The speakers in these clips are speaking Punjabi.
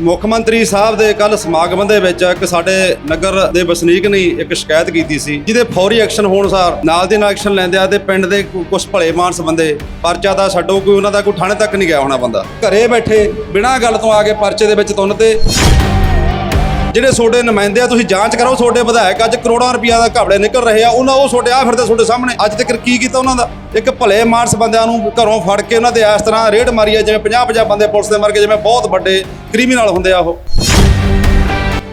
ਮੁੱਖ ਮੰਤਰੀ ਸਾਹਿਬ ਦੇ ਕੱਲ ਸਮਾਗਮ ਦੇ ਵਿੱਚ ਇੱਕ ਸਾਡੇ ਨਗਰ ਦੇ ਵਸਨੀਕ ਨੇ ਇੱਕ ਸ਼ਿਕਾਇਤ ਕੀਤੀ ਸੀ, ਜਿਹਦੇ ਫੌਰੀ ਐਕਸ਼ਨ ਹੋਣ ਸਾਰ ਨਾਲ ਦੀ ਨਾਲ ਐਕਸ਼ਨ ਲੈਂਦੇ ਆ ਤੇ ਪਿੰਡ ਦੇ ਕੁਝ ਭਲੇ ਮਾਨਸ ਬੰਦੇ ਪਰਚਾ ਦਾ ਛੱਡੋ, ਕੋਈ ਉਹਨਾਂ ਦਾ ਕੋਈ ਥਾਣੇ ਤੱਕ ਨਹੀਂ ਗਿਆ ਹੋਣਾ ਬੰਦਾ। ਘਰੇ ਬੈਠੇ ਬਿਨਾਂ ਗੱਲ ਤੋਂ ਆ ਕੇ ਪਰਚੇ ਦੇ ਵਿੱਚ ਤੁੰਨ ਤੇ ਜਿਹੜੇ ਤੁਹਾਡੇ ਨੁਮਾਇੰਦੇ ਆ, ਤੁਸੀਂ ਜਾਂਚ ਕਰੋ, ਤੁਹਾਡੇ ਵਿਧਾਇਕ ਅੱਜ ਕਰੋੜਾਂ ਰੁਪਈਆ ਦਾ ਘਪਲੇ ਨਿਕਲ ਰਹੇ ਆ, ਉਹਨਾਂ ਉਹ ਤੁਹਾਡੇ ਆ ਫਿਰਦੇ ਤੁਹਾਡੇ ਸਾਹਮਣੇ। ਅੱਜ ਤੱਕ ਕੀ ਕੀਤਾ ਉਹਨਾਂ ਦਾ? ਇੱਕ ਭਲੇ ਮਾਨਸ ਬੰਦਿਆਂ ਨੂੰ ਘਰੋਂ ਫੜ ਕੇ ਉਹਨਾਂ ਦੇ ਇਸ ਤਰ੍ਹਾਂ ਰੇਡ ਮਾਰੀ ਆ, ਜਿਵੇਂ 50 50 ਬੰਦੇ ਪੁਲਿਸ ਦੇ ਮਰ ਗਏ, ਜਿਵੇਂ ਬਹੁਤ ਵੱਡੇ ਕ੍ਰਿਮੀਨਲ ਹੁੰਦੇ ਆ ਉਹ।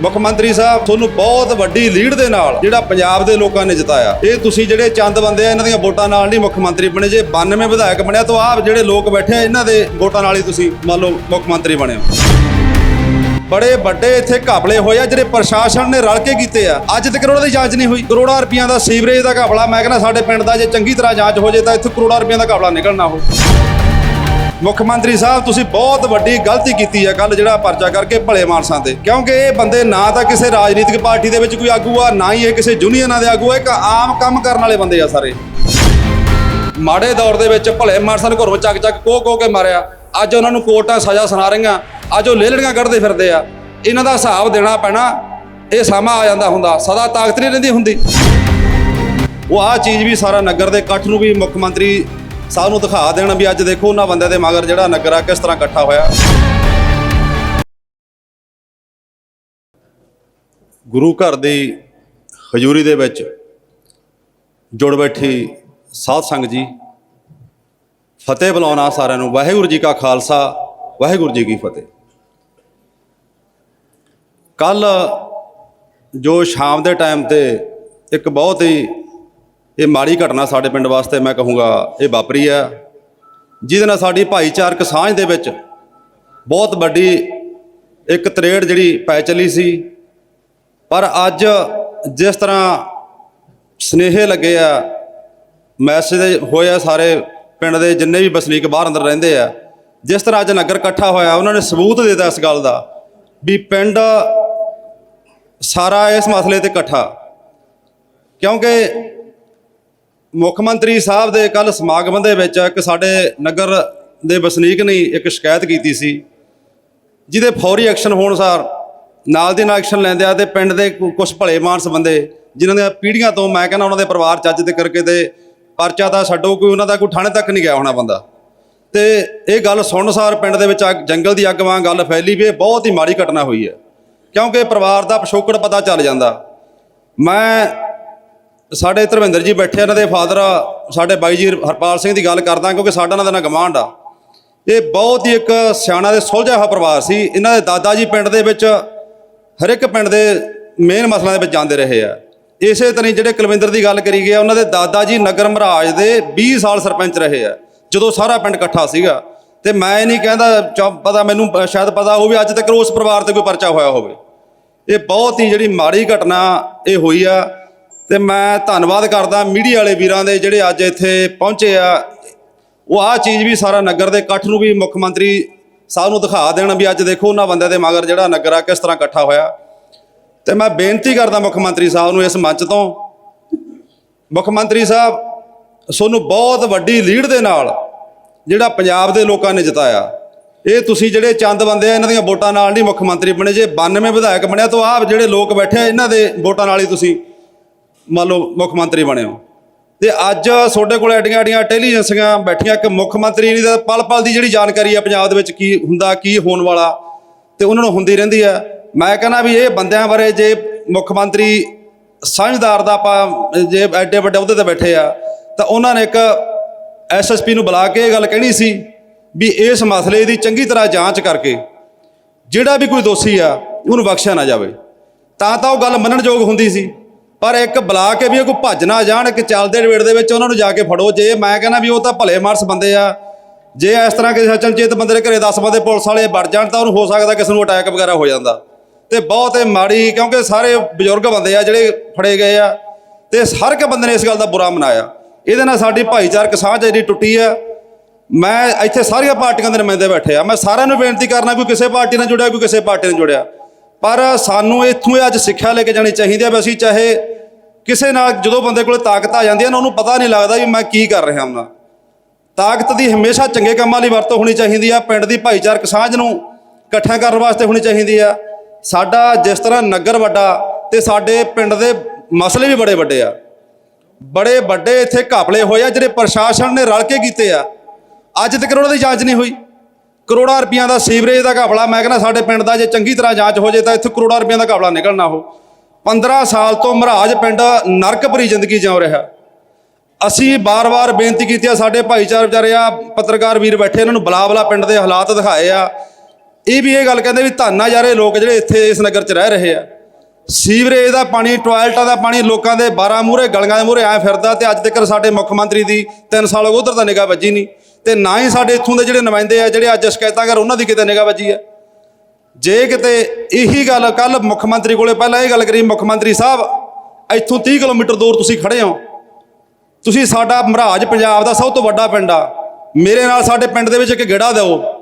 ਮੁੱਖ ਮੰਤਰੀ ਸਾਹਿਬ, ਤੁਹਾਨੂੰ ਬਹੁਤ ਵੱਡੀ ਲੀਡ ਦੇ ਨਾਲ ਜਿਹੜਾ ਪੰਜਾਬ ਦੇ ਲੋਕਾਂ ਨੇ ਜਿਤਾਇਆ। ਇਹ ਤੁਸੀਂ ਜਿਹੜੇ ਚੰਦ ਬੰਦੇ ਆ, ਇਹਨਾਂ ਦੀਆਂ ਵੋਟਾਂ ਨਾਲ ਨਹੀਂ ਮੁੱਖ ਮੰਤਰੀ ਬਣੇ, ਜੇ 92 ਵਿਧਾਇਕ ਬਣਿਆ, ਤਾਂ ਆਹ ਜਿਹੜੇ ਲੋਕ ਬੈਠੇ ਆ, ਇਹਨਾਂ ਦੇ ਵੋਟਾਂ ਨਾਲ ਹੀ ਤੁਸੀਂ ਮੰਨ ਲਓ ਮੁੱਖ ਮੰਤਰੀ ਬਣੇ ਹੋ। ਬੜੇ ਵੱਡੇ ਇੱਥੇ ਘਪਲੇ ਹੋਏ ਆ, ਜਿਹੜੇ ਪ੍ਰਸ਼ਾਸਨ ਨੇ ਰਲ ਕੇ ਕੀਤੇ ਆ। ਅੱਜ ਤੱਕ ਉਹਨਾਂ ਦੀ ਜਾਂਚ ਨਹੀਂ ਹੋਈ। ਕਰੋੜਾਂ ਰੁਪਈਆਂ ਦਾ ਸੀਵਰੇਜ ਦਾ ਘਪਲਾ, ਮੈਂ ਕਹਿੰਦਾ ਸਾਡੇ ਪਿੰਡ ਦਾ ਜੇ ਚੰਗੀ ਤਰ੍ਹਾਂ ਜਾਂਚ ਹੋ ਜੇ ਤਾਂ ਇੱਥੇ ਕਰੋੜਾਂ ਰੁਪਈਆਂ ਦਾ ਘਪਲਾ ਨਿਕਲਣਾ ਹੋ ਮੁੱਖ ਮੰਤਰੀ ਸਾਹਿਬ, ਤੁਸੀਂ ਬਹੁਤ ਵੱਡੀ ਗਲਤੀ ਕੀਤੀ ਹੈ ਕੱਲ ਜਿਹੜਾ ਪਰਚਾ ਕਰਕੇ ਭਲੇ ਮਾਨਸਾਂ ਤੇ। ਕਿਉਂਕਿ ਇਹ ਬੰਦੇ ਨਾ ਤਾਂ ਕਿਸੇ ਰਾਜਨੀਤਿਕ ਪਾਰਟੀ ਦੇ ਵਿੱਚ ਕੋਈ ਆਗੂ ਆ, ਨਾ ਹੀ ਇਹ ਕਿਸੇ ਯੂਨੀਅਨਾਂ ਦੇ ਆਗੂ ਆ, ਇੱਕ ਆਮ ਕੰਮ ਕਰਨ ਵਾਲੇ ਬੰਦੇ ਆ ਸਾਰੇ। ਮਾੜੇ ਦੌਰ ਦੇ ਵਿੱਚ ਭਲੇ ਮਾਨਸਾਂ ਨੂੰ ਘਰੋਂ ਚੱਕ ਚੱਕ ਕੋ ਕੋਹ ਕੇ ਮਾਰਿਆ। ਅੱਜ ਉਹਨਾਂ ਨੂੰ ਕੋਰਟਾਂ ਸਜ਼ਾ ਸੁਣਾ ਰਹੀਆਂ। ਅੱਜ ਉਹ ਲੇਲੜੀਆਂ ਕੱਢਦੇ ਫਿਰਦੇ ਆ। ਇਹਨਾਂ ਦਾ ਹਿਸਾਬ ਦੇਣਾ ਪੈਣਾ, ਇਹ ਸਮਾਂ ਆ ਜਾਂਦਾ ਹੁੰਦਾ, ਸਦਾ ਤਾਕਤ ਨਹੀਂ ਰਹਿੰਦੀ ਹੁੰਦੀ। ਉਹ ਆਹ ਚੀਜ਼ ਵੀ ਸਾਰਾ ਨਗਰ ਦੇ ਇਕੱਠ ਨੂੰ ਵੀ ਮੁੱਖ ਮੰਤਰੀ ਸਾਹਿਬ ਨੂੰ ਦਿਖਾ ਦੇਣ ਵੀ ਅੱਜ ਦੇਖੋ ਉਹਨਾਂ ਬੰਦਿਆਂ ਦੇ ਮਗਰ ਜਿਹੜਾ ਨਗਰ ਆ ਕਿਸ ਤਰ੍ਹਾਂ ਇਕੱਠਾ ਹੋਇਆ। ਗੁਰੂ ਘਰ ਦੀ ਹਜ਼ੂਰੀ ਦੇ ਵਿੱਚ ਜੁੜ ਬੈਠੀ ਸਾਧ ਸੰਗਤ ਜੀ, ਫਤਿਹ ਬੁਲਾਉਣਾ ਸਾਰਿਆਂ ਨੂੰ, ਵਾਹਿਗੁਰੂ ਜੀ ਕਾ ਖਾਲਸਾ ਵਾਹਿਗੁਰੂ ਜੀ ਕੀ ਫਤਿਹ। ਕੱਲ ਜੋ ਸ਼ਾਮ ਦੇ ਟਾਈਮ ਤੇ ਇੱਕ ਬਹੁਤ ਹੀ ਇਹ ਮਾੜੀ ਘਟਨਾ ਸਾਡੇ ਪਿੰਡ ਵਾਸਤੇ ਮੈਂ ਕਹੂੰਗਾ ਇਹ ਵਾਪਰੀ ਆ ਜਿਹਦੇ ਨਾਲ ਸਾਡੀ ਭਾਈਚਾਰਕ ਸਾਂਝ ਦੇ ਵਿੱਚ ਬਹੁਤ ਵੱਡੀ ਇੱਕ ਤਰੇੜ ਜਿਹੜੀ ਪੈ ਚੱਲੀ ਸੀ। ਪਰ ਅੱਜ ਜਿਸ ਤਰ੍ਹਾਂ ਸਨੇਹੇ ਲੱਗੇ ਆ, ਮੈਸੇਜ ਹੋਇਆ ਸਾਰੇ ਪਿੰਡ ਦੇ ਜਿੰਨੇ ਵੀ ਵਸਨੀਕ ਬਾਹਰ ਅੰਦਰ ਰਹਿੰਦੇ ਆ ਜਿਸ ਤਰ੍ਹਾਂ ਅੱਜ ਨਗਰ ਇਕੱਠਾ ਹੋਇਆ, ਉਹਨਾਂ ਨੇ ਸਬੂਤ ਦਿੱਤਾ ਇਸ ਗੱਲ ਦਾ ਵੀ ਪਿੰਡ ਸਾਰਾ ਇਸ ਮਸਲੇ ਤੇ ਇਕੱਠਾ। ਕਿਉਂਕਿ ਮੁੱਖ ਮੰਤਰੀ ਸਾਹਿਬ ਦੇ ਕੱਲ ਸਮਾਗਮ ਦੇ ਵਿੱਚ ਇੱਕ ਸਾਡੇ ਨਗਰ ਦੇ ਵਸਨੀਕ ਨੇ ਇੱਕ ਸ਼ਿਕਾਇਤ ਕੀਤੀ ਸੀ, ਜਿਹਦੇ ਫੌਰੀ ਐਕਸ਼ਨ ਹੋਣ ਸਾਰ ਨਾਲ ਦੀ ਨਾਲ ਐਕਸ਼ਨ ਲੈਂਦੇ ਆ ਤੇ ਪਿੰਡ ਦੇ ਕੁਝ ਭਲੇ ਮਾਨਸ ਬੰਦੇ ਜਿਨ੍ਹਾਂ ਦੀਆਂ ਪੀੜ੍ਹੀਆਂ ਤੋਂ ਮੈਂ ਕਹਿੰਦਾ ਉਹਨਾਂ ਦੇ ਪਰਿਵਾਰ ਚੱਜ ਤੇ ਕਰਕੇ ਤੇ ਪਰਚਾ ਤਾਂ ਛੱਡੋ, ਕੋਈ ਉਹਨਾਂ ਦਾ ਕੋਈ ਥਾਣੇ ਤੱਕ ਨਹੀਂ ਗਿਆ ਹੋਣਾ ਬੰਦਾ। ਤੇ ਇਹ ਗੱਲ ਸੁਣਨਸਾਰ ਪਿੰਡ ਦੇ ਵਿੱਚ ਅੱਗ- ਜੰਗਲ ਦੀ ਅੱਗ ਵਾਂਗ ਗੱਲ ਫੈਲੀ ਵੀ ਇਹ ਬਹੁਤ ਹੀ ਮਾੜੀ ਘਟਨਾ ਹੋਈ ਹੈ। ਕਿਉਂਕਿ ਪਰਿਵਾਰ ਦਾ ਪਿਛੋਕੜ ਪਤਾ ਚੱਲ ਜਾਂਦਾ। ਮੈਂ ਸਾਡੇ ਧਰਮਿੰਦਰ ਜੀ ਬੈਠੇ ਇਹਨਾਂ ਦੇ ਫਾਦਰ ਸਾਡੇ ਬਾਈ ਜੀ ਹਰਪਾਲ ਸਿੰਘ ਦੀ ਗੱਲ ਕਰਦਾ ਕਿਉਂਕਿ ਸਾਡਾ ਇਹਨਾਂ ਦਾ ਨਾਂ ਗਵਾਂਢ ਆ। ਇਹ ਬਹੁਤ ਹੀ ਇੱਕ ਸਿਆਣਾ ਤੇ ਸੁਲਝਿਆ ਹੋਇਆ ਪਰਿਵਾਰ ਸੀ। ਇਹਨਾਂ ਦੇ ਦਾਦਾ ਜੀ ਪਿੰਡ ਦੇ ਵਿੱਚ ਹਰ ਇੱਕ ਪਿੰਡ ਦੇ ਮੇਨ ਮਸਲਿਆਂ ਦੇ ਵਿੱਚ ਜਾਂਦੇ ਰਹੇ ਆ। ਇਸੇ ਤਰ੍ਹਾਂ ਹੀ ਜਿਹੜੇ ਕੁਲਵਿੰਦਰ ਦੀ ਗੱਲ ਕਰੀ ਗਿਆ ਉਹਨਾਂ ਦੇ ਦਾਦਾ ਜੀ ਨਗਰ ਮਹਾਰਾਜ ਦੇ 20 ਸਾਲ ਸਰਪੰਚ ਰਹੇ ਆ। ਜਦੋਂ ਸਾਰਾ ਪਿੰਡ ਇਕੱਠਾ ਸੀਗਾ ਤੇ ਮੈਂ ਇਹ ਨਹੀਂ ਕਹਿੰਦਾ, ਚਾ- ਪਤਾ ਮੈਨੂੰ ਸ਼ਾਇਦ ਪਤਾ ਹੋਵੇ ਅੱਜ ਤੱਕ ਉਸ ਪਰਿਵਾਰ ਤੇ ਕੋਈ ਪਰਚਾ ਹੋਇਆ ਹੋਵੇ। ਇਹ ਬਹੁਤ ਹੀ ਜਿਹੜੀ ਮਾੜੀ ਘਟਨਾ ਇਹ ਹੋਈ ਆ ਤੇ ਮੈਂ ਧੰਨਵਾਦ ਕਰਦਾ ਮੀਡੀਆ ਵਾਲੇ ਵੀਰਾਂ ਦੇ ਜਿਹੜੇ ਅੱਜ ਇੱਥੇ ਪਹੁੰਚੇ ਆ। ਉਹ ਆਹ ਚੀਜ਼ ਵੀ ਸਾਰਾ ਨਗਰ ਦੇ ਇਕੱਠ ਨੂੰ ਵੀ ਮੁੱਖ ਮੰਤਰੀ ਸਾਹਿਬ ਨੂੰ ਦਿਖਾ ਦੇਣ ਵੀ ਅੱਜ ਦੇਖੋ ਉਹਨਾਂ ਬੰਦਿਆਂ ਦੇ ਮਗਰ ਜਿਹੜਾ ਨਗਰ ਆ ਕਿਸ ਤਰ੍ਹਾਂ ਇਕੱਠਾ ਹੋਇਆ। ਤੇ ਮੈਂ ਬੇਨਤੀ ਕਰਦਾ ਮੁੱਖ ਮੰਤਰੀ ਸਾਹਿਬ ਨੂੰ ਇਸ ਮੰਚ ਤੋਂ। ਮੁੱਖ ਮੰਤਰੀ ਸਾਹਿਬ ਤੁਹਾਨੂੰ ਬਹੁਤ ਵੱਡੀ ਲੀਡ ਦੇ ਨਾਲ ਜਿਹੜਾ ਪੰਜਾਬ ਦੇ ਲੋਕਾਂ ਨੇ ਜਿਤਾਇਆ। ਇਹ ਤੁਸੀਂ ਜਿਹੜੇ ਚੰਦ ਬੰਦੇ ਆ, ਇਹਨਾਂ ਦੀਆਂ ਵੋਟਾਂ ਨਾਲ ਨਹੀਂ ਮੁੱਖ ਮੰਤਰੀ ਬਣੇ, ਜੇ 92 ਵਿਧਾਇਕ ਬਣਿਆ, ਤਾਂ ਆਹ ਜਿਹੜੇ ਲੋਕ ਬੈਠੇ ਆ, ਇਹਨਾਂ ਦੇ ਵੋਟਾਂ ਨਾਲ ਹੀ ਤੁਸੀਂ ਮੰਨ ਲਓ ਮੁੱਖ ਮੰਤਰੀ ਬਣੇ ਹੋ। ਤੇ ਅੱਜ ਤੁਹਾਡੇ ਕੋਲ ਐਡੀਆਂ ਐਡੀਆਂ ਇੰਟੈਲੀਜੈਂਸੀਆਂ ਬੈਠੀਆਂ ਕਿ ਮੁੱਖ ਮੰਤਰੀ ਨਹੀਂ, ਤਾਂ ਪਲ ਪਲ ਦੀ ਜਿਹੜੀ ਜਾਣਕਾਰੀ ਆ ਪੰਜਾਬ ਦੇ ਵਿੱਚ ਕੀ ਹੁੰਦਾ, ਕੀ ਹੋਣ ਵਾਲਾ, ਤੇ ਉਹਨਾਂ ਨੂੰ ਹੁੰਦੀ ਰਹਿੰਦੀ ਆ। ਮੈਂ ਕਹਿੰਦਾ ਵੀ ਇਹ ਬੰਦਿਆਂ ਬਾਰੇ ਜੇ ਮੁੱਖ ਮੰਤਰੀ ਸਮਝਦਾਰ ਦਾ ਆਪਾਂ, ਜੇ ਐਡੇ ਵੱਡੇ ਅਹੁਦੇ ਤੇ ਬੈਠੇ ਆ, ਤਾਂ ਉਹਨਾਂ ਨੇ ਇੱਕ ਐਸਐਸਪੀ ਨੂੰ ਬੁਲਾ ਕੇ ਇਹ ਗੱਲ ਕਹਿਣੀ ਸੀ ਵੀ ਇਸ ਮਸਲੇ ਦੀ ਚੰਗੀ ਤਰ੍ਹਾਂ ਜਾਂਚ ਕਰਕੇ ਜਿਹੜਾ ਵੀ ਕੋਈ ਦੋਸ਼ੀ ਆ, ਉਹਨੂੰ ਬਖਸ਼ਿਆ ਨਾ ਜਾਵੇ। ਤਾਂ ਤਾਂ ਉਹ ਗੱਲ ਮੰਨਣਯੋਗ ਹੁੰਦੀ ਸੀ, ਪਰ ਇੱਕ ਬੁਲਾ ਕੇ ਵੀ ਉਹ ਕੋਈ ਭੱਜ ਨਾ ਜਾਣ ਕਿ ਚੱਲਦੇ ਡਵੇੜ ਦੇ ਵਿੱਚ ਉਹਨਾਂ ਨੂੰ ਜਾ ਕੇ ਫੜੋ। ਜੇ ਮੈਂ ਕਹਿੰਦਾ ਵੀ ਉਹ ਤਾਂ ਭਲੇ ਮਾਰਸ ਬੰਦੇ ਆ, ਜੇ ਇਸ ਤਰ੍ਹਾਂ ਕਿਸੇ ਅਚਨਚੇਤ ਬੰਦੇ ਦੇ ਘਰੇ 10 ਬੰਦੇ ਪੁਲਿਸ ਵਾਲੇ ਵੜ ਜਾਣ, ਤਾਂ ਉਹਨੂੰ ਹੋ ਸਕਦਾ ਕਿਸੇ ਨੂੰ ਅਟੈਕ ਵਗੈਰਾ ਹੋ ਜਾਂਦਾ। ਤੇ ਬਹੁਤ ਇਹ ਮਾੜੀ, ਕਿਉਂਕਿ ਸਾਰੇ ਬਜ਼ੁਰਗ ਬੰਦੇ ਆ ਜਿਹੜੇ ਫੜੇ ਗਏ ਆ, ਤੇ ਹਰ ਇੱਕ ਬੰਦੇ ਨੇ ਇਸ ਗੱਲ ਦਾ ਬੁਰਾ ਮਨਾਇਆ। ਇਹਦੇ ਨਾਲ ਸਾਡੀ ਭਾਈਚਾਰਕ ਸਾਂਝ ਜਿਹੜੀ ਟੁੱਟੀ ਆ, ਮੈਂ ਇੱਥੇ ਸਾਰੀਆਂ ਪਾਰਟੀਆਂ ਦੇ ਨੁਮਾਇੰਦੇ ਬੈਠੇ ਆ। ਮੈਂ ਸਾਰਿਆਂ ਨੂੰ ਬੇਨਤੀ ਕਰਨਾ ਕੋਈ ਕਿਸੇ ਪਾਰਟੀ ਨਾਲ ਜੁੜਿਆ, ਕੋਈ ਕਿਸੇ ਪਾਰਟੀ ਨਾਲ ਜੁੜਿਆ। ਪਰ ਸਾਨੂੰ ਇੱਥੋਂ ਇਹ ਅੱਜ ਸਿੱਖਿਆ ਲੈ ਕੇ ਜਾਣੀ ਚਾਹੀਦੀ ਹੈ ਵੀ ਅਸੀਂ ਚਾਹੇ ਕਿਸੇ ਨਾਲ ਜਦੋਂ ਬੰਦੇ ਕੋਲ ਤਾਕਤ ਆ ਜਾਂਦੀ ਹੈ ਨਾ, ਉਹਨੂੰ ਪਤਾ ਨਹੀਂ ਲੱਗਦਾ ਵੀ ਮੈਂ ਕੀ ਕਰ ਰਿਹਾ ਹਾਂ ਤਾਕਤ ਦੀ ਹਮੇਸ਼ਾ ਚੰਗੇ ਕੰਮਾਂ ਲਈ ਵਰਤੋਂ ਹੋਣੀ ਚਾਹੀਦੀ ਆ, ਪਿੰਡ ਦੀ ਭਾਈਚਾਰਕ ਸਾਂਝ ਨੂੰ ਇਕੱਠਿਆਂ ਕਰਨ ਵਾਸਤੇ ਹੋਣੀ ਚਾਹੀਦੀ ਆ। ਸਾਡਾ ਜਿਸ ਤਰ੍ਹਾਂ ਨਗਰ ਵੱਡਾ ਤੇ ਸਾਡੇ ਪਿੰਡ ਦੇ ਮਸਲੇ ਵੀ ਬੜੇ ਵੱਡੇ ਆ। ਬੜੇ ਵੱਡੇ ਇੱਥੇ ਘਾਪਲੇ ਹੋਏ ਆ, ਜਿਹੜੇ ਪ੍ਰਸ਼ਾਸਨ ਨੇ ਰਲ ਕੇ ਕੀਤੇ ਆ। ਅੱਜ ਤੱਕ ਉਹਨਾਂ ਦੀ ਜਾਂਚ ਨਹੀਂ ਹੋਈ। ਕਰੋੜਾਂ ਰੁਪਈਆਂ ਦਾ ਸੀਵਰੇਜ ਦਾ ਘਪਲਾ ਮੈਂ ਕਹਿੰਦਾ ਸਾਡੇ ਪਿੰਡ ਦਾ ਜੇ ਚੰਗੀ ਤਰ੍ਹਾਂ ਜਾਂਚ ਹੋ ਜੇ ਤਾਂ ਇੱਥੇ ਕਰੋੜਾਂ ਰੁਪਈਆਂ ਦਾ ਘਪਲਾ ਨਿਕਲਣਾ ਹੋ 15 ਸਾਲ ਤੋਂ ਮਹਾਰਾਜ ਪਿੰਡ ਨਰਕ ਭਰੀ ਜ਼ਿੰਦਗੀ ਜਿਉ ਰਿਹਾ। ਅਸੀਂ ਬਾਰ-ਬਾਰ ਬੇਨਤੀ ਕੀਤੀ ਆ, ਸਾਡੇ ਭਾਈਚਾਰ ਵਿਚਾਰੇ ਆ, ਪੱਤਰਕਾਰ ਵੀਰ ਬੈਠੇ, ਇਹਨਾਂ ਨੂੰ ਬਲਾ ਬਲਾ ਪਿੰਡ ਦੇ ਹਾਲਾਤ ਦਿਖਾਏ ਆ। ਇਹ ਵੀ ਇਹ ਗੱਲ ਕਹਿੰਦੇ ਵੀ ਧੰਨਾ ਯਾਰੇ ਲੋਕ ਜਿਹੜੇ ਇੱਥੇ ਇਸ ਨਗਰ 'ਚ ਰਹਿ ਰਹੇ ਆ। ਸੀਵਰੇਜ ਦਾ ਪਾਣੀ, ਟਾਇਲਟਾਂ ਦਾ ਪਾਣੀ, ਲੋਕਾਂ ਦੇ 12 ਮੂਹਰੇ, ਗਲੀਆਂ ਦੇ ਮੂਹਰੇ ਐ ਫਿਰਦਾ ਤੇ ਅੱਜ ਤੱਕ ਸਾਡੇ ਮੁੱਖ ਮੰਤਰੀ ਦੀ 3 ਸਾਲ ਹੋ ਗਏ ਉਧਰ ਤਾਂ ਨਿਗਾਹ ਵੱਜੀ ਨਹੀਂ। ਤੇ ਨਾ ਹੀ ਸਾਡੇ ਇੱਥੋਂ ਦੇ ਜਿਹੜੇ ਨੁਮਾਇੰਦੇ ਆ, ਜਿਹੜੇ ਅੱਜ ਸ਼ਿਕਾਇਤਾਂ ਕਰ, ਉਹਨਾਂ ਦੀ ਕਿਤੇ ਨਿਗਾਹ ਵੱਜੀ ਆ? ਜੇ ਕਿਤੇ ਇਹੀ ਗੱਲ ਕੱਲ ਮੁੱਖ ਮੰਤਰੀ ਕੋਲੇ, ਪਹਿਲਾਂ ਇਹ ਗੱਲ ਕਰੀ, ਮੁੱਖ ਮੰਤਰੀ ਸਾਹਿਬ, ਇੱਥੋਂ 30 ਕਿਲੋਮੀਟਰ ਦੂਰ ਤੁਸੀਂ ਖੜੇ ਹੋ। ਤੁਸੀਂ ਸਾਡਾ ਮਹਾਰਾਜ ਪੰਜਾਬ ਦਾ ਸਭ ਤੋਂ ਵੱਡਾ ਪਿੰਡ ਆ। ਮੇਰੇ ਨਾਲ ਸਾਡੇ ਪਿੰਡ ਦੇ ਵਿੱਚ ਇੱਕ ਗੇੜਾ ਦਿਓ।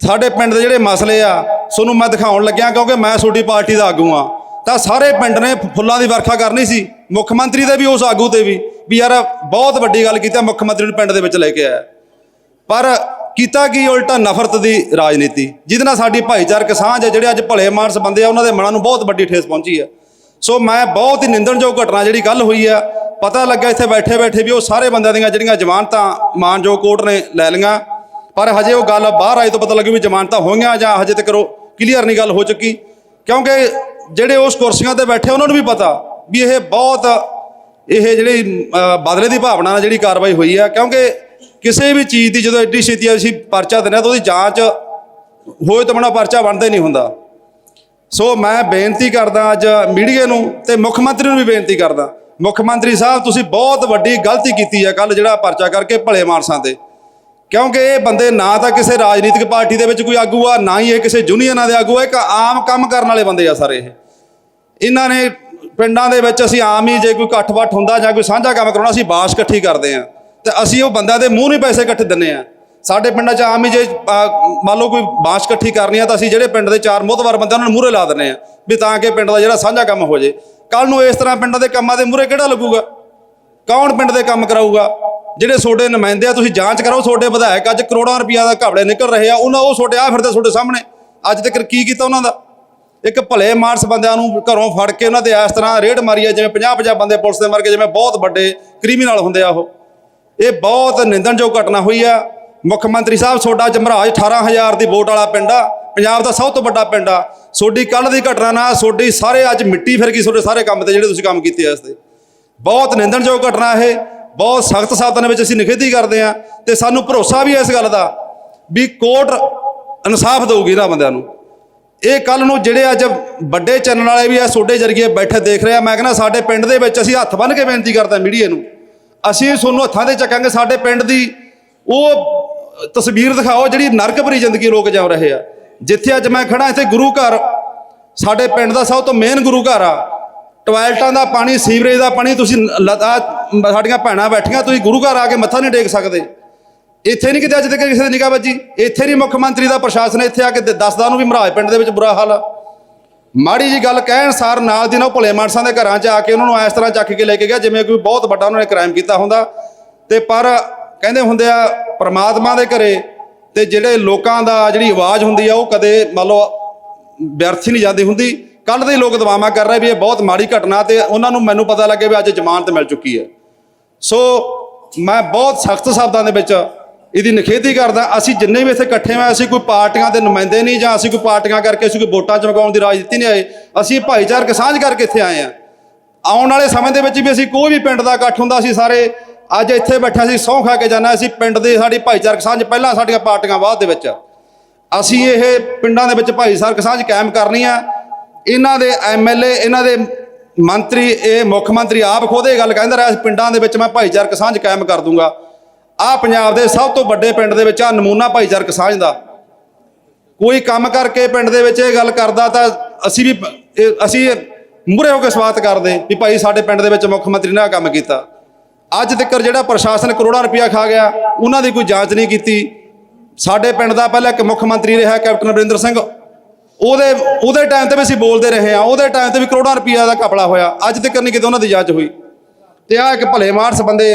ਸਾਡੇ ਪਿੰਡ ਦੇ ਜਿਹੜੇ ਮਸਲੇ ਆ, ਤੁਹਾਨੂੰ ਮੈਂ ਦਿਖਾਉਣ ਲੱਗਿਆ ਕਿਉਂਕਿ ਮੈਂ ਤੁਹਾਡੀ ਪਾਰਟੀ ਦਾ ਆਗੂ ਆ ਤਾਂ ਸਾਰੇ ਪਿੰਡ ਨੇ ਫੁੱਲਾਂ ਦੀ ਵਰਖਾ ਕਰਨੀ ਸੀ, ਮੁੱਖ ਮੰਤਰੀ ਦੇ ਵੀ ਉਸ ਆਗੂ ਤੇ ਵੀ ਵੀ ਯਾਰ ਬਹੁਤ ਵੱਡੀ ਗੱਲ ਕੀਤੀ ਮੁੱਖ ਮੰਤਰੀ ਨੂੰ ਪਿੰਡ ਦੇ ਵਿੱਚ ਲੈ ਕੇ ਆਇਆ। ਪਰ ਕੀਤਾ ਕੀ ਉਲਟਾ ਨਫ਼ਰਤ ਦੀ ਰਾਜਨੀਤੀ, ਜਿਹਦੇ ਨਾਲ ਸਾਡੀ ਭਾਈਚਾਰਕ ਸਾਂਝ ਹੈ ਜਿਹੜੇ ਅੱਜ ਭਲੇ ਮਾਨਸ ਬੰਦੇ ਆ, ਉਹਨਾਂ ਦੇ ਮਨਾਂ ਨੂੰ ਬਹੁਤ ਵੱਡੀ ਠੇਸ ਪਹੁੰਚੀ ਹੈ ਸੋ ਮੈਂ ਬਹੁਤ ਹੀ ਨਿੰਦਣਯੋਗ ਘਟਨਾ ਜਿਹੜੀ ਕੱਲ ਹੋਈ ਆ, ਪਤਾ ਲੱਗਾ ਇੱਥੇ ਬੈਠੇ ਬੈਠੇ ਵੀ ਉਹ ਸਾਰੇ ਬੰਦਿਆਂ ਦੀਆਂ ਜਿਹੜੀਆਂ ਜ਼ਮਾਨਤਾਂ, ਮਾਨਯੋਗ ਕੋਰਟ ਨੇ ਲੈ ਲਈਆਂ। ਪਰ ਹਜੇ ਉਹ ਗੱਲ ਬਾਹਰ ਆਈ ਤੋਂ ਪਤਾ ਲੱਗੂ ਵੀ ਜ਼ਮਾਨਤਾਂ ਹੋਈਆਂ ਜਾਂ ਹਜੇ ਤੱਕ ਉਹ ਕਲੀਅਰ ਨਹੀਂ ਗੱਲ ਹੋ ਚੁੱਕੀ। ਕਿਉਂਕਿ ਜਿਹੜੇ ਉਸ ਕੁਰਸੀਆਂ ਤੇ ਬੈਠੇ ਉਹਨਾਂ ਨੂੰ ਵੀ ਪਤਾ ਵੀ ਇਹ ਬਹੁਤ ਇਹ ਜਿਹੜੀ ਬਦਲੇ ਦੀ ਭਾਵਨਾ ਨਾਲ ਜਿਹੜੀ ਕਾਰਵਾਈ ਹੋਈ ਹੈ ਕਿਉਂਕਿ ਕਿਸੇ ਵੀ ਚੀਜ਼ ਦੀ ਜਦੋਂ ਐਡੀ ਛੇਤੀ ਅਸੀਂ ਪਰਚਾ ਦਿੰਦੇ ਹਾਂ ਤਾਂ ਉਹਦੀ ਜਾਂਚ ਹੋਏ ਤਾਂ ਬਣਾ ਪਰਚਾ ਬਣਦਾ ਹੀ ਨਹੀਂ ਹੁੰਦਾ। ਸੋ ਮੈਂ ਬੇਨਤੀ ਕਰਦਾ ਅੱਜ ਮੀਡੀਆ ਨੂੰ ਤੇ ਮੁੱਖ ਮੰਤਰੀ ਨੂੰ ਵੀ ਬੇਨਤੀ ਕਰਦਾ। ਮੁੱਖ ਮੰਤਰੀ ਸਾਹਿਬ, ਤੁਸੀਂ ਬਹੁਤ ਵੱਡੀ ਗਲਤੀ ਕੀਤੀ ਹੈ ਕੱਲ ਜਿਹੜਾ ਪਰਚਾ ਕਰਕੇ ਭਲੇ ਮਾਨਸਾਂ ਤੇ। ਕਿਉਂਕਿ ਇਹ ਬੰਦੇ ਨਾ ਤਾਂ ਕਿਸੇ ਰਾਜਨੀਤਿਕ ਪਾਰਟੀ ਦੇ ਵਿੱਚ ਕੋਈ ਆਗੂ ਆ, ਨਾ ਹੀ ਇਹ ਕਿਸੇ ਯੂਨੀਅਨਾਂ ਦੇ ਆਗੂ ਆ, ਇੱਕ ਆਮ ਕੰਮ ਕਰਨ ਵਾਲੇ ਬੰਦੇ ਆ ਸਾਰੇ ਇਹ। ਇਹਨਾਂ ਨੇ ਪਿੰਡਾਂ ਦੇ ਵਿੱਚ ਅਸੀਂ ਆਮ ਹੀ ਜੇ ਕੋਈ ਇਕੱਠ ਵੱਠ ਹੁੰਦਾ ਜਾਂ ਕੋਈ ਸਾਂਝਾ ਕੰਮ ਕਰਾਉਣਾ, ਅਸੀਂ ਬਾਸ ਇਕੱਠੀ ਕਰਦੇ ਆ ਤੇ ਅਸੀਂ ਉਹ ਬੰਦਿਆਂ ਦੇ ਮੂੰਹ ਨਹੀਂ ਪੈਸੇ ਇਕੱਠੇ ਦਿੰਨੇ ਆ ਸਾਡੇ ਪਿੰਡਾਂ 'ਚ ਆਮ ਹੀ ਜੇ ਮੰਨ ਲਓ ਕੋਈ ਬਾਸ ਇਕੱਠੀ ਕਰਨੀ ਆ ਤਾਂ ਅਸੀਂ ਜਿਹੜੇ ਪਿੰਡ ਦੇ ਚਾਰ ਮੋਹਤਵਾਰ ਬੰਦੇ ਉਹਨਾਂ ਨੂੰ ਮੂਹਰੇ ਲਾ ਦਿੰਨੇ ਆ ਵੀ ਤਾਂ ਕਿ ਪਿੰਡ ਦਾ ਜਿਹੜਾ ਸਾਂਝਾ ਕੰਮ ਹੋ ਜੇ। ਕੱਲ ਨੂੰ ਇਸ ਤਰ੍ਹਾਂ ਪਿੰਡਾਂ ਦੇ ਕੰਮਾਂ ਦੇ ਮੂਹਰੇ ਕਿਹੜਾ ਲੱਗੂਗਾ? ਕੌਣ ਪਿੰਡ ਦੇ ਕੰਮ ਕਰਾਊਗਾ? ਜਿਹੜੇ ਤੁਹਾਡੇ ਨੁਮਾਇੰਦੇ ਆ, ਤੁਸੀਂ ਜਾਂਚ ਕਰਾਓ, ਤੁਹਾਡੇ ਵਿਧਾਇਕ ਅੱਜ ਕਰੋੜਾਂ ਰੁਪਈਆ ਦਾ ਘਾਬਲੇ ਨਿਕਲ ਰਹੇ ਆ, ਉਹਨਾਂ ਉਹ ਤੁਹਾਡੇ ਆ ਫਿਰਦੇ ਤੁਹਾਡੇ ਸਾਹਮਣੇ। ਅੱਜ ਤੱਕ ਕੀ ਕੀਤਾ ਉਹਨਾਂ ਦਾ? ਇੱਕ ਭਲੇ ਮਾਨਸ ਬੰਦਿਆਂ ਨੂੰ ਘਰੋਂ ਫੜ ਕੇ ਉਹਨਾਂ ਦੇ ਇਸ ਤਰ੍ਹਾਂ ਰੇਡ ਮਾਰੀ ਆ, ਜਿਵੇਂ 50 50 ਬੰਦੇ ਪੁਲਿਸ ਦੇ ਮਰ ਗਏ ਜਿਵੇਂ ਬਹੁਤ ਵੱਡੇ ਕ੍ਰਿਮੀਨਲ ਹੁੰਦੇ ਆ ਉਹ। ਇਹ ਬਹੁਤ ਨਿੰਦਣਯੋਗ ਘਟਨਾ ਹੋਈ ਆ। ਮੁੱਖ ਮੰਤਰੀ ਸਾਹਿਬ, ਤੁਹਾਡਾ ਜਮਰਾਜ 18000 ਦੀ ਵੋਟ ਵਾਲਾ ਪਿੰਡ ਆ। ਪੰਜਾਬ ਦਾ ਸਭ ਤੋਂ ਵੱਡਾ ਪਿੰਡ ਆ। ਤੁਹਾਡੀ ਕੱਲ ਦੀ ਘਟਨਾ ਨਾਲ ਤੁਹਾਡੀ ਸਾਰੇ ਅੱਜ ਮਿੱਟੀ ਫਿਰ ਗਈ, ਤੁਹਾਡੇ ਸਾਰੇ ਕੰਮ ਤੇ ਜਿਹੜੇ ਤੁਸੀਂ ਕੰਮ ਕੀਤੇ ਆ ਇਸ ਤੇ। ਬਹੁਤ ਨਿੰਦਣਯੋਗ ਘਟਨਾ ਇਹ। ਬਹੁਤ ਸਖਤ ਸਾਧਨ ਵਿੱਚ ਅਸੀਂ ਨਿਖੇਧੀ ਕਰਦੇ ਆ ਤੇ ਸਾਨੂੰ ਭਰੋਸਾ ਵੀ ਹੈ ਇਸ ਗੱਲ ਦਾ ਵੀ ਕੋਰਟ ਇਨਸਾਫ ਦੇਊਗੀ ਇਹਨਾਂ ਬੰਦਿਆਂ ਨੂੰ। ਇਹ ਕੱਲ ਨੂੰ ਜਿਹੜੇ ਅੱਜ ਵੱਡੇ ਚੈਨਲ ਵਾਲੇ ਵੀ ਆ ਤੁਹਾਡੇ ਜਰੀਏ ਬੈਠੇ ਦੇਖ ਰਿਹਾ ਮੈਂ ਕਹਿੰਦਾ ਸਾਡੇ ਪਿੰਡ ਦੇ ਵਿੱਚ ਅਸੀਂ ਹੱਥ ਬੰਨ੍ਹ ਕੇ ਬੇਨਤੀ ਕਰਦਾ ਮੀਡੀਆ ਨੂੰ। ਅਸੀਂ ਤੁਹਾਨੂੰ ਹੱਥਾਂ ਤੇ ਚੱਕਾਂਗੇ, ਸਾਡੇ ਪਿੰਡ ਦੀ ਉਹ ਤਸਵੀਰ ਦਿਖਾਓ ਜਿਹੜੀ ਨਰਕ ਭਰੀ ਜ਼ਿੰਦਗੀ ਲੋਕ ਜਾ ਰਹੇ ਆ। ਜਿੱਥੇ ਅੱਜ ਮੈਂ ਖੜਾ ਇੱਥੇ ਗੁਰੂ ਘਰ, ਸਾਡੇ ਪਿੰਡ ਦਾ ਸਭ ਤੋਂ ਮੇਨ ਗੁਰੂ ਘਰ ਆ। ਟਾਇਲਟਾਂ ਦਾ ਪਾਣੀ, ਸੀਵਰੇਜ ਦਾ ਪਾਣੀ, ਤੁਸੀਂ ਸਾਡੀਆਂ ਭੈਣਾਂ ਬੈਠੀਆਂ, ਤੁਸੀਂ ਗੁਰੂ ਘਰ ਆ ਕੇ ਮੱਥਾ ਨਹੀਂ ਟੇਕ ਸਕਦੇ। ਇੱਥੇ ਨਹੀਂ ਕਿਤੇ ਅੱਜ ਤੱਕ ਕਿਸੇ ਦੀ ਨਿਗਾਹ ਵੱਜੀ। ਇੱਥੇ ਨਹੀਂ ਮੁੱਖ ਮੰਤਰੀ ਦਾ ਪ੍ਰਸ਼ਾਸਨ ਇੱਥੇ ਆ ਕੇ ਦ- ਦੱਸਦਾ ਉਹਨੂੰ ਵੀ ਮਹਾਰਾਜ ਪਿੰਡ ਦੇ ਵਿੱਚ ਬੁਰਾ ਹਾਲ ਆ। ਮਾੜੀ ਜੀ ਗੱਲ ਕਹਿਣ ਸਾਰ ਨਾਲ ਦੀ ਨਾਲ ਉਹ ਭਲੇ ਮਾਨਸਾਂ ਦੇ ਘਰਾਂ 'ਚ ਆ ਕੇ ਉਹਨਾਂ ਨੂੰ ਇਸ ਤਰ੍ਹਾਂ ਚੱਕ ਕੇ ਲੈ ਕੇ ਗਿਆ, ਜਿਵੇਂ ਕੋਈ ਬਹੁਤ ਵੱਡਾ ਉਹਨਾਂ ਨੇ ਕ੍ਰਾਈਮ ਕੀਤਾ ਹੁੰਦਾ। ਤੇ ਪਰ ਕਹਿੰਦੇ ਹੁੰਦੇ ਆ, ਪ੍ਰਮਾਤਮਾ ਦੇ ਘਰੇ ਤੇ ਜਿਹੜੇ ਲੋਕਾਂ ਦਾ ਜਿਹੜੀ ਆਵਾਜ਼ ਹੁੰਦੀ ਆ, ਉਹ ਕਦੇ ਮੰਨ ਲਓ ਵਿਅਰਥ ਹੀ ਨਹੀਂ ਜਾਂਦੀ ਹੁੰਦੀ। ਕੱਲ ਦੇ ਲੋਕ ਦਵਾਮਾ ਕਰ ਰਹੇ ਵੀ ਇਹ ਬਹੁਤ ਮਾੜੀ ਘਟਨਾ ਤੇ ਉਹਨਾਂ ਨੂੰ ਮੈਨੂੰ ਪਤਾ ਲੱਗੇ ਵੀ ਅੱਜ ਜ਼ਮਾਨਤ ਮਿਲ ਚੁੱਕੀ ਹੈ। ਸੋ ਮੈਂ ਬਹੁਤ ਸਖਤ ਸ਼ਬਦਾਂ ਦੇ ਵਿੱਚ ਇਹਦੀ ਨਿਖੇਧੀ ਕਰਦਾ। ਅਸੀਂ ਜਿੰਨੇ ਵੀ ਇੱਥੇ ਇਕੱਠੇ ਹੋਏ ਅਸੀਂ ਕੋਈ ਪਾਰਟੀਆਂ ਦੇ ਨੁਮਾਇੰਦੇ ਨਹੀਂ ਜਾਂ ਅਸੀਂ ਕੋਈ ਪਾਰਟੀਆਂ ਕਰਕੇ ਅਸੀਂ ਕੋਈ ਵੋਟਾਂ ਚਮਕਾਉਣ ਦੀ ਰਾਜਨੀਤੀ ਨਹੀਂ ਆਏ। ਅਸੀਂ ਭਾਈਚਾਰਕ ਸਾਂਝ ਕਰਕੇ ਇੱਥੇ ਆਏ ਆ ਆਉਣ ਵਾਲੇ ਸਮੇਂ ਦੇ ਵਿੱਚ ਵੀ ਅਸੀਂ ਕੋਈ ਵੀ ਪਿੰਡ ਦਾ ਇਕੱਠ ਹੁੰਦਾ ਸੀ ਸਾਰੇ ਅੱਜ ਇੱਥੇ ਬੈਠੇ ਅਸੀਂ ਸਹੁੰ ਖਾ ਕੇ ਜਾਣਾ ਅਸੀਂ ਪਿੰਡ ਦੇ ਸਾਡੀ ਭਾਈਚਾਰਕ ਸਾਂਝ ਪਹਿਲਾਂ ਸਾਡੀਆਂ ਪਾਰਟੀਆਂ ਬਾਅਦ ਦੇ ਵਿੱਚ। ਅਸੀਂ ਇਹ ਪਿੰਡਾਂ ਦੇ ਵਿੱਚ ਭਾਈਚਾਰਕ ਸਾਂਝ ਕਾਇਮ ਕਰਨੀ ਆ ਇਹਨਾਂ ਦੇ ਐਮਐਲਏ ਇਹਨਾਂ ਦੇ ਮੰਤਰੀ, ਇਹ ਮੁੱਖ ਮੰਤਰੀ ਆਪ ਖੁਦ ਇਹ ਗੱਲ ਕਹਿੰਦਾ ਰਿਹਾ ਪਿੰਡਾਂ ਦੇ ਵਿੱਚ ਮੈਂ ਭਾਈਚਾਰਕ ਸਾਂਝ ਕਾਇਮ ਕਰ ਦੂੰਗਾ। ਆ ਪੰਜਾਬ ਦੇ ਸਭ ਤੋਂ ਵੱਡੇ ਪਿੰਡ ਦੇ ਵਿੱਚ ਆ ਨਮੂਨਾ ਭਾਈਚਾਰਕ ਸਾਂਝ ਦਾ। ਕੋਈ ਕੰਮ ਕਰਕੇ ਪਿੰਡ ਦੇ ਵਿੱਚ ਇਹ ਗੱਲ ਕਰਦਾ ਤਾਂ ਅਸੀਂ ਵੀ, ਇਹ- ਅਸੀਂ ਮੂਹਰੇ ਹੋ ਕੇ ਸਵਾਗਤ ਕਰਦੇ ਵੀ ਭਾਈ ਸਾਡੇ ਪਿੰਡ ਦੇ ਵਿੱਚ ਮੁੱਖ ਮੰਤਰੀ ਨੇ ਆਹ ਕੰਮ ਕੀਤਾ। ਅੱਜ ਤੱਕ ਜਿਹੜਾ ਪ੍ਰਸ਼ਾਸਨ ਕਰੋੜਾਂ ਰੁਪਇਆ ਖਾ ਗਿਆ, ਉਹਨਾਂ ਦੀ ਕੋਈ ਜਾਂਚ ਨਹੀਂ ਕੀਤੀ। ਸਾਡੇ ਪਿੰਡ ਦਾ ਪਹਿਲਾਂ ਇੱਕ ਮੁੱਖ ਮੰਤਰੀ ਰਿਹਾ, ਕੈਪਟਨ ਅਮਰਿੰਦਰ ਸਿੰਘ। ਉਹਦੇ ਉਹਦੇ ਟਾਈਮ ਤੇ ਵੀ ਅਸੀਂ ਬੋਲਦੇ ਰਹੇ ਹਾਂ, ਉਹਦੇ ਟਾਈਮ ਤੇ ਵੀ ਕਰੋੜਾਂ ਰੁਪਈਆ ਦਾ ਘਪਲਾ ਹੋਇਆ। ਅੱਜ ਤੱਕ ਨਹੀਂ ਕਿਤੇ ਉਹਨਾਂ ਦੀ ਜਾਂਚ ਹੋਈ। ਤੇ ਆ ਇੱਕ ਭਲੇ ਮਾਨਸ ਬੰਦੇ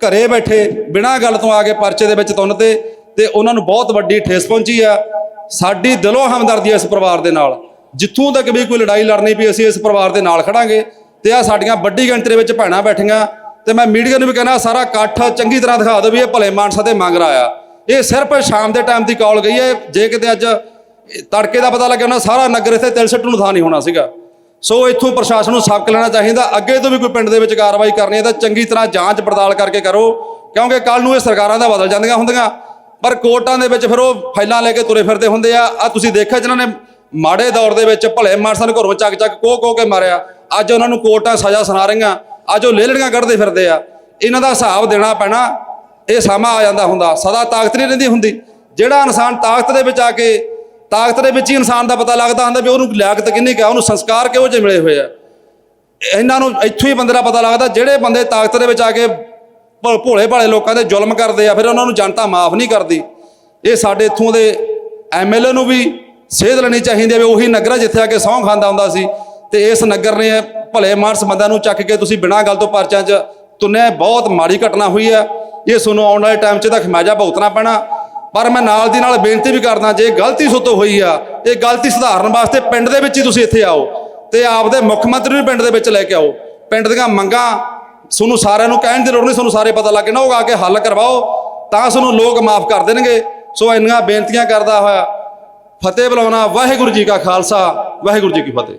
ਘਰੇ ਬੈਠੇ, ਬਿਨਾਂ ਗੱਲ ਤੋਂ ਆ ਕੇ ਪਰਚੇ ਦੇ ਵਿੱਚ ਤੁੰਨ ਤੇ ਤੇ ਉਹਨਾਂ ਨੂੰ ਬਹੁਤ ਵੱਡੀ ਠੇਸ ਪਹੁੰਚੀ ਆ। ਸਾਡੀ ਦਿਲੋਂ ਹਮਦਰਦੀ ਹੈ ਇਸ ਪਰਿਵਾਰ ਦੇ ਨਾਲ। ਜਿੱਥੋਂ ਤੱਕ ਵੀ ਕੋਈ ਲੜਾਈ ਲੜਨੀ ਪਈ, ਅਸੀਂ ਇਸ ਪਰਿਵਾਰ ਦੇ ਨਾਲ ਖੜਾਂਗੇ। ਤੇ ਆ ਸਾਡੀਆਂ ਵੱਡੀ ਗਿਣਤੀ ਦੇ ਵਿੱਚ ਭੈਣਾਂ ਬੈਠੀਆਂ। ਤੇ ਮੈਂ ਮੀਡੀਆ ਨੂੰ ਵੀ ਕਹਿੰਦਾ ਸਾਰਾ ਇਕੱਠ ਚੰਗੀ ਤਰ੍ਹਾਂ ਦਿਖਾ ਦਿਓ ਵੀ ਇਹ ਭਲੇ ਮਾਨਸਾ ਤੇ ਮੰਗ ਰਾਇਆ ਇਹ ਸਿਰਫ ਸ਼ਾਮ ਦੇ ਟਾਈਮ ਦੀ ਕਾਲ ਗਈ ਹੈ। ਜੇ ਕਿਤੇ ਅੱਜ ਤੜਕੇ ਦਾ ਪਤਾ ਲੱਗਿਆ ਉਹਨਾਂ ਸਾਰਾ ਨਗਰ ਇੱਥੇ ਤਿਲ ਸੱਟੂ ਨੂੰ ਥਾਂ ਨਹੀਂ ਹੋਣਾ ਸੀਗਾ। ਸੋ ਇੱਥੋਂ ਪ੍ਰਸ਼ਾਸਨ ਨੂੰ ਸਬਕ ਲੈਣਾ ਚਾਹੀਦਾ। ਅੱਗੇ ਤੋਂ ਵੀ ਕੋਈ ਪਿੰਡ ਦੇ ਵਿੱਚ ਕਾਰਵਾਈ ਕਰਨੀ ਹੈ ਤਾਂ ਚੰਗੀ ਤਰ੍ਹਾਂ ਜਾਂਚ ਪੜਤਾਲ ਕਰਕੇ ਕਰੋ, ਕਿਉਂਕਿ ਕੱਲ ਨੂੰ ਇਹ ਸਰਕਾਰਾਂ ਦਾ ਬਦਲ ਜਾਂਦੀਆਂ ਹੁੰਦੀਆਂ। ਪਰ ਕੋਰਟਾਂ ਦੇ ਵਿੱਚ ਫਿਰ ਉਹ ਫਾਈਲਾਂ ਲੈ ਕੇ ਤੁਰੇ ਫਿਰਦੇ ਹੁੰਦੇ ਆ। ਆ ਤੁਸੀਂ ਦੇਖਿਆ ਜਿਨ੍ਹਾਂ ਨੇ ਮਾੜੇ ਦੌਰ ਦੇ ਵਿੱਚ ਭਲੇ ਮਾਨਸਾਂ ਨੂੰ ਘਰੋਂ ਚੱਕ ਚੱਕ ਕੋ ਕੋਹ ਕੇ ਮਾਰਿਆ। ਅੱਜ ਉਹਨਾਂ ਨੂੰ ਕੋਰਟਾਂ ਸਜ਼ਾ ਸੁਣਾ ਰਹੀਆਂ। ਅੱਜ ਉਹ ਲੇਲੜੀਆਂ ਕੱਢਦੇ ਫਿਰਦੇ ਆ। ਇਹਨਾਂ ਦਾ ਹਿਸਾਬ ਦੇਣਾ ਪੈਣਾ, ਇਹ ਸਮਾਂ ਆ ਜਾਂਦਾ ਹੁੰਦਾ। ਸਦਾ ਤਾਕਤ ਨਹੀਂ ਰਹਿੰਦੀ ਹੁੰਦੀ। ਜਿਹੜਾ ਇਨਸਾਨ ਤਾਕਤ ਦੇ ਵਿੱਚ ਆ ਕੇ ਤਾਕਤ ਦੇ ਵਿੱਚ ਹੀ ਇਨਸਾਨ ਦਾ ਪਤਾ ਲੱਗਦਾ ਹੁੰਦਾ ਵੀ ਉਹਨੂੰ ਲਿਆਕਤ ਕਿੰਨੀ ਕਾ ਉਹਨੂੰ ਸੰਸਕਾਰ ਕਿਹੋ ਜਿਹੇ ਮਿਲੇ ਹੋਏ ਆ। ਇਹਨਾਂ ਨੂੰ ਇੱਥੋਂ ਹੀ ਬੰਦੇ ਦਾ ਪਤਾ ਲੱਗਦਾ, ਜਿਹੜੇ ਬੰਦੇ ਤਾਕਤ ਦੇ ਵਿੱਚ ਆ ਕੇ ਭੋ- ਭੋਲੇ ਭਾਲੇ ਲੋਕਾਂ ਦੇ ਜ਼ੁਲਮ ਕਰਦੇ ਆ, ਫਿਰ ਉਹਨਾਂ ਨੂੰ ਜਨਤਾ ਮਾਫ ਨਹੀਂ ਕਰਦੀ। ਇਹ ਸਾਡੇ ਇੱਥੋਂ ਦੇ ਐਮਐਲਏ ਨੂੰ ਵੀ ਸੇਧ ਲੈਣੀ ਚਾਹੀਦੀ ਹੈ ਵੀ ਉਹੀ ਨਗਰ ਆ ਜਿੱਥੇ ਆ ਕੇ ਸਹੁੰ ਖਾਂਦਾ ਹੁੰਦਾ ਸੀ। ਤੇ ਇਸ ਨਗਰ ਨੇ ਭਲੇ ਮਾਨਸ ਬੰਦਿਆਂ ਨੂੰ ਚੱਕ ਕੇ ਤੁਸੀਂ ਬਿਨਾਂ ਗੱਲ ਤੋਂ ਪਰਚਾਂ 'ਚ ਤੁੰਨੇ ਬਹੁਤ ਮਾੜੀ ਘਟਨਾ ਹੋਈ ਹੈ ਇਹ ਤੁਹਾਨੂੰ ਆਉਣ ਵਾਲੇ ਟਾਈਮ 'ਚ ਤਾਂ ਖਮਾਜਾ ਭੁਗਤਣਾ ਪੈਣਾ। ਪਰ ਮੈਂ ਨਾਲ ਦੀ ਨਾਲ ਬੇਨਤੀ ਵੀ ਕਰਦਾ, ਜੇ ਗਲਤੀ ਸੁੱਤੋਂ ਹੋਈ ਆ, ਇਹ ਗਲਤੀ ਸੁਧਾਰਨ ਵਾਸਤੇ ਪਿੰਡ ਦੇ ਵਿੱਚ ਹੀ ਤੁਸੀਂ ਇੱਥੇ ਆਓ ਤੇ ਆਪਦੇ ਮੁੱਖ ਮੰਤਰੀ ਨੂੰ ਪਿੰਡ ਦੇ ਵਿੱਚ ਲੈ ਕੇ ਆਓ। ਪਿੰਡ ਦੀਆਂ ਮੰਗਾਂ ਤੁਹਾਨੂੰ ਸਾਰਿਆਂ ਨੂੰ ਕਹਿਣ ਦੀ ਲੋੜ ਨਹੀਂ, ਤੁਹਾਨੂੰ ਸਾਰੇ ਪਤਾ ਲੱਗ ਨਾ ਉਹ ਆ ਕੇ ਹੱਲ ਕਰਵਾਓ, ਤਾਂ ਤੁਹਾਨੂੰ ਲੋਕ ਮਾਫ ਕਰ ਦੇਣਗੇ। ਸੋ ਇੰਨੀਆਂ ਬੇਨਤੀਆਂ ਕਰਦਾ ਹੋਇਆ, ਫਤਿਹ ਬੁਲਾਉਣਾ ਵਾਹਿਗੁਰੂ ਜੀ ਕਾ ਖਾਲਸਾ, ਵਾਹਿਗੁਰੂ ਜੀ ਕੀ ਫਤਿਹ।